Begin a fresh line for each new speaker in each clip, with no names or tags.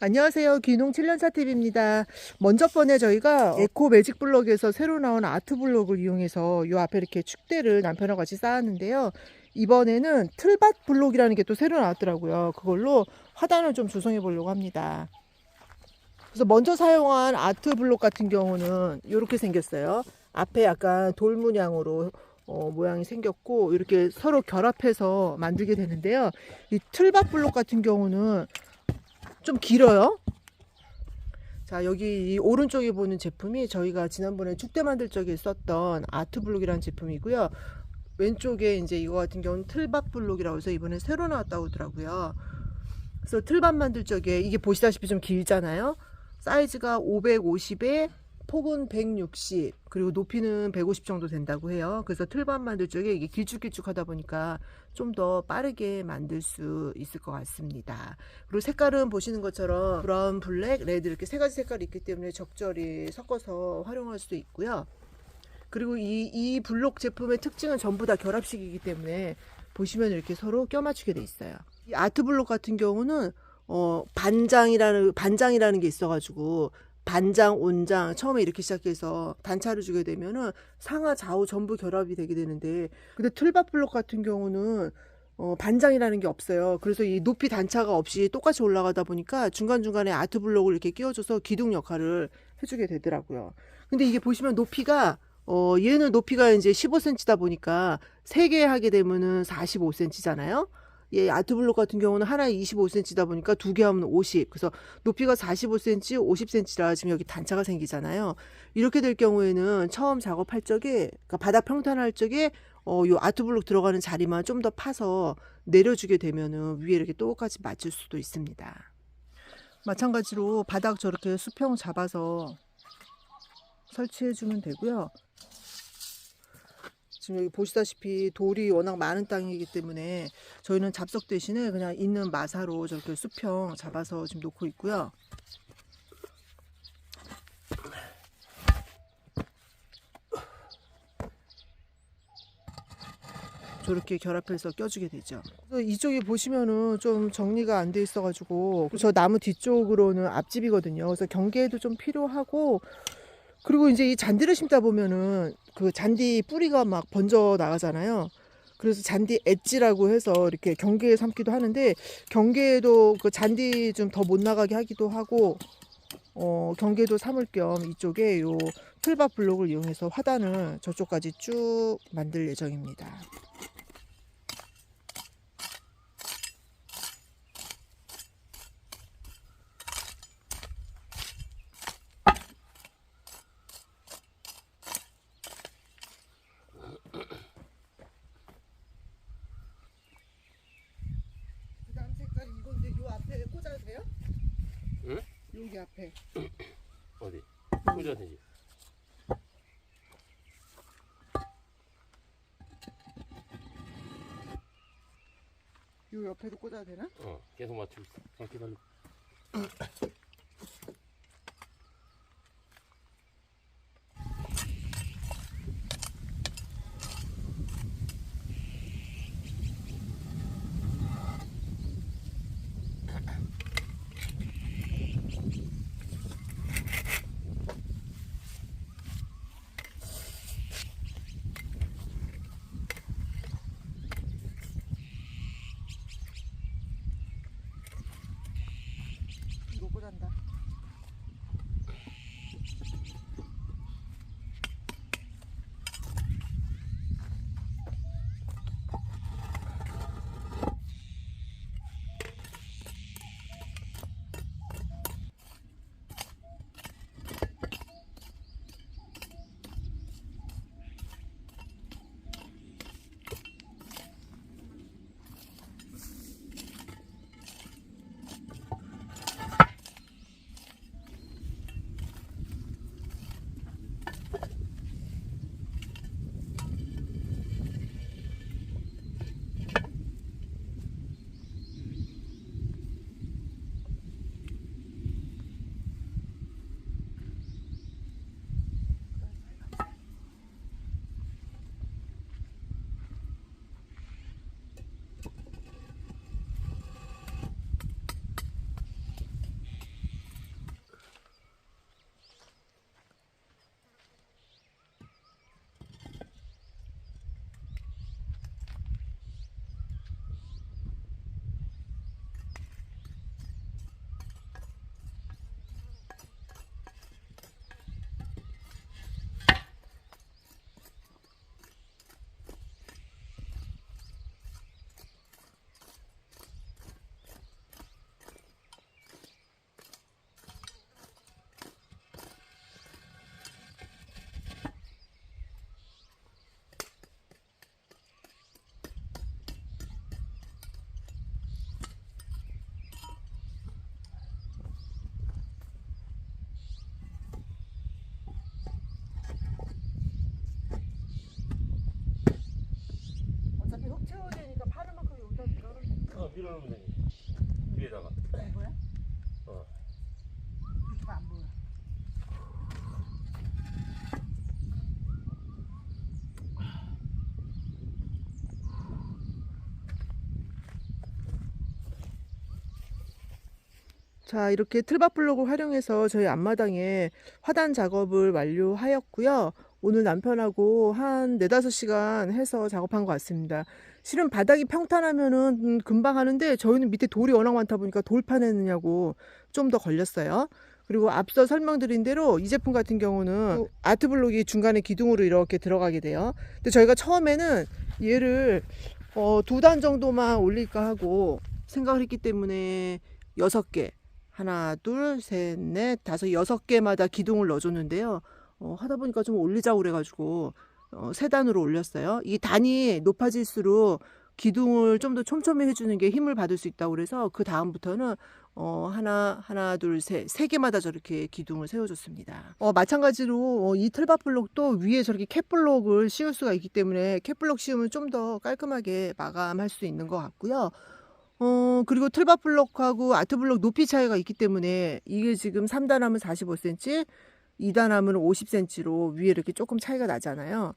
안녕하세요. 귀농 7년차 TV입니다. 먼저 번에 저희가 에코 매직 블록에서 새로 나온 아트 블록을 이용해서 이 앞에 이렇게 축대를 남편과 같이 쌓았는데요. 이번에는 틀밭 블록이라는 게 또 새로 나왔더라고요. 그걸로 화단을 좀 조성해 보려고 합니다. 그래서 먼저 사용한 아트 블록 같은 경우는 이렇게 생겼어요. 앞에 약간 돌 문양으로 어, 모양이 생겼고 이렇게 서로 결합해서 만들게 되는데요. 이 틀밭 블록 같은 경우는 좀 길어요. 자, 여기 이 오른쪽에 보는 제품이 저희가 지난번에 축대 만들 적에 썼던 아트 블록이라는 제품이고요. 왼쪽에 이제 이거 같은 경우는 틀밭 블록이라고 해서 이번에 새로 나왔다고 하더라고요. 그래서 틀밭 만들 적에 이게 보시다시피 좀 길잖아요. 사이즈가 550에 폭은 160 그리고 높이는 150 정도 된다고 해요. 그래서 틀밭 만들 적에 이게 길쭉길쭉 하다 보니까 좀 더 빠르게 만들 수 있을 것 같습니다. 그리고 색깔은 보시는 것처럼 브라운, 블랙, 레드 이렇게 세 가지 색깔이 있기 때문에 적절히 섞어서 활용할 수도 있고요. 그리고 이, 이 블록 제품의 특징은 전부 다 결합식이기 때문에 보시면 이렇게 서로 껴맞추게 돼 있어요. 이 아트 블록 같은 경우는 어, 반장이라는 반장이라는 게 있어가지고 반장, 온장 처음에 이렇게 시작해서 단차를 주게 되면은 상하 좌우 전부 결합이 되게 되는데 근데 틀밭 블록 같은 경우는 어, 반장이라는 게 없어요. 그래서 이 높이 단차가 없이 똑같이 올라가다 보니까 중간중간에 아트 블록을 이렇게 끼워줘서 기둥 역할을 해주게 되더라고요. 근데 이게 보시면 높이가 어, 얘는 높이가 이제 15cm다 보니까 세개 하게 되면은 45cm잖아요. 얘 아트블록 같은 경우는 하나에 25cm다 보니까 두 개 하면 50. 그래서 높이가 45cm, 50cm라 지금 여기 단차가 생기잖아요. 이렇게 될 경우에는 처음 작업할 적에, 그러니까 바닥 평탄할 적에 어, 요 아트블록 들어가는 자리만 좀 더 파서 내려주게 되면은 위에 이렇게 똑같이 맞출 수도 있습니다. 마찬가지로 바닥 저렇게 수평 잡아서 설치해 주면 되고요. 지금 여기 보시다시피 돌이 워낙 많은 땅이기 때문에 저희는 잡석 대신에 그냥 있는 마사로 저렇게 수평 잡아서 지금 놓고 있고요. 저렇게 결합해서 껴주게 되죠. 이쪽에 보시면은 좀 정리가 안 돼 있어가지고 저 나무 뒤쪽으로는 앞집이거든요. 그래서 경계도 좀 필요하고 그리고 이제 이 잔디를 심다 보면은 그 잔디 뿌리가 막 번져 나가잖아요. 그래서 잔디 엣지라고 해서 이렇게 경계에 삼기도 하는데 경계에도 그 잔디 좀 더 못 나가게 하기도 하고 어 경계도 삼을 겸 이쪽에 요 풀밭 블록을 이용해서 화단을 저쪽까지 쭉 만들 예정입니다. 그다음 색깔이 이건데 요 앞에 꽂아도 돼요?
응?
여기 앞에
어디? 꽂아야 되지.
요 옆에도 꽂아도 되나?
어, 계속 맞추고 있어. 기다려.
간다. 꽂았다.
넣으면 되지. 위에다가. 어.
안 보여. 자, 이렇게 틀밥 블록을 활용해서 저희 앞마당에 화단 작업을 완료하였고요. 오늘 남편하고 한 네다섯 시간 해서 작업한 것 같습니다. 실은 바닥이 평탄하면은 음, 금방 하는데 저희는 밑에 돌이 워낙 많다 보니까 돌 파내느냐고 좀 더 걸렸어요. 그리고 앞서 설명드린 대로 이 제품 같은 경우는 아트블록이 중간에 기둥으로 이렇게 들어가게 돼요. 근데 저희가 처음에는 얘를 어, 두 단 정도만 올릴까 하고 생각을 했기 때문에 여섯 개 하나 둘 셋 넷 다섯 여섯 개마다 기둥을 넣어줬는데요. 어, 하다 보니까 좀 올리자고 그래가지고 어, 세 단으로 올렸어요. 이 단이 높아질수록 기둥을 좀 더 촘촘히 해주는 게 힘을 받을 수 있다고 그래서 그 다음부터는 어, 하나, 하나, 둘, 셋, 세 개마다 저렇게 기둥을 세워줬습니다. 어, 마찬가지로 어, 이 틀밥 블록도 위에 저렇게 캡블록을 씌울 수가 있기 때문에 캡블록 씌우면 좀 더 깔끔하게 마감할 수 있는 것 같고요. 어, 그리고 틀밥 블록하고 아트 블록 높이 차이가 있기 때문에 이게 지금 3단 하면 45cm, 2단 하면 50cm로 위에 이렇게 조금 차이가 나잖아요.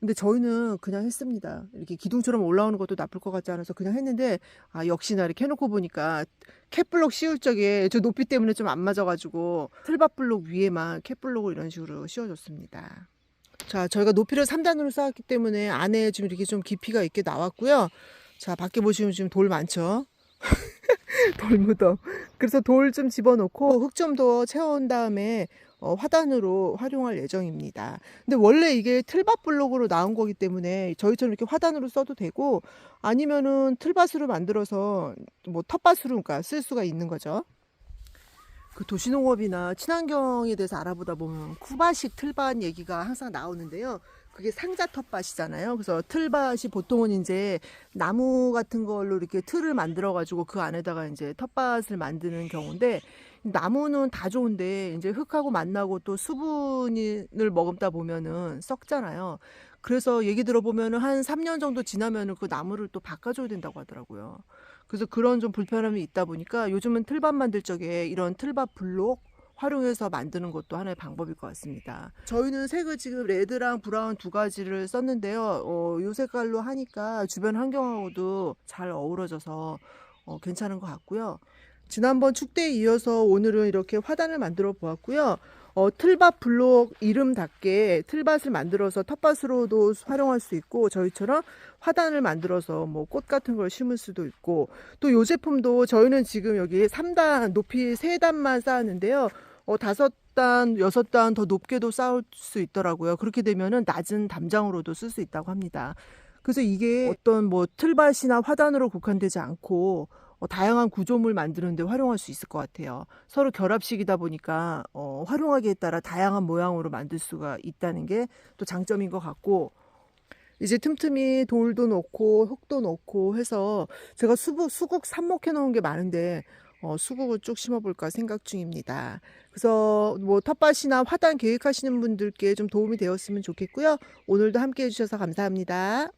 근데 저희는 그냥 했습니다. 이렇게 기둥처럼 올라오는 것도 나쁠 것 같지 않아서 그냥 했는데, 아, 역시나 이렇게 해놓고 보니까 캡블록 씌울 적에 저 높이 때문에 좀 안 맞아가지고 틀밥 블록 위에만 캡블록을 이런 식으로 씌워줬습니다. 자, 저희가 높이를 3단으로 쌓았기 때문에 안에 좀 이렇게 좀 깊이가 있게 나왔고요. 자, 밖에 보시면 지금 돌 많죠? 돌 무덤. 그래서 돌 좀 집어넣고 흙 좀 더 채워온 다음에 어, 화단으로 활용할 예정입니다. 근데 원래 이게 틀밭 블록으로 나온 거기 때문에 저희처럼 이렇게 화단으로 써도 되고 아니면은 틀밭으로 만들어서 뭐 텃밭으로 그러니까 쓸 수가 있는 거죠. 그 도시농업이나 친환경에 대해서 알아보다 보면 쿠바식 틀밭 얘기가 항상 나오는데요. 그게 상자 텃밭이잖아요. 그래서 틀밭이 보통은 이제 나무 같은 걸로 이렇게 틀을 만들어 가지고 그 안에다가 이제 텃밭을 만드는 경우인데 나무는 다 좋은데 이제 흙하고 만나고 또 수분을 머금다 보면은 썩잖아요. 그래서 얘기 들어보면은 한 3년 정도 지나면은 그 나무를 또 바꿔줘야 된다고 하더라고요. 그래서 그런 좀 불편함이 있다 보니까 요즘은 틀밭 만들 적에 이런 틀밭 블록 활용해서 만드는 것도 하나의 방법일 것 같습니다. 저희는 색을 지금 레드랑 브라운 두 가지를 썼는데요. 어, 요 색깔로 하니까 주변 환경하고도 잘 어우러져서 어, 괜찮은 것 같고요. 지난번 축대에 이어서 오늘은 이렇게 화단을 만들어 보았고요. 어, 틀밭 블록 이름답게 틀밭을 만들어서 텃밭으로도 활용할 수 있고 저희처럼 화단을 만들어서 뭐 꽃 같은 걸 심을 수도 있고 또이 제품도 저희는 지금 여기 3단 높이 3단만 쌓았는데요. 어, 다섯 단, 여섯 단 더 높게도 쌓을 수 있더라고요. 그렇게 되면은 낮은 담장으로도 쓸 수 있다고 합니다. 그래서 이게 어떤 뭐 틀밭이나 화단으로 국한되지 않고 어, 다양한 구조물 만드는데 활용할 수 있을 것 같아요. 서로 결합식이다 보니까 어, 활용하기에 따라 다양한 모양으로 만들 수가 있다는 게 또 장점인 것 같고 이제 틈틈이 돌도 넣고 흙도 넣고 해서 제가 수국, 수국 삽목해 놓은 게 많은데 어, 수국을 쭉 심어볼까 생각 중입니다. 그래서 뭐 텃밭이나 화단 계획하시는 분들께 좀 도움이 되었으면 좋겠고요. 오늘도 함께 해주셔서 감사합니다.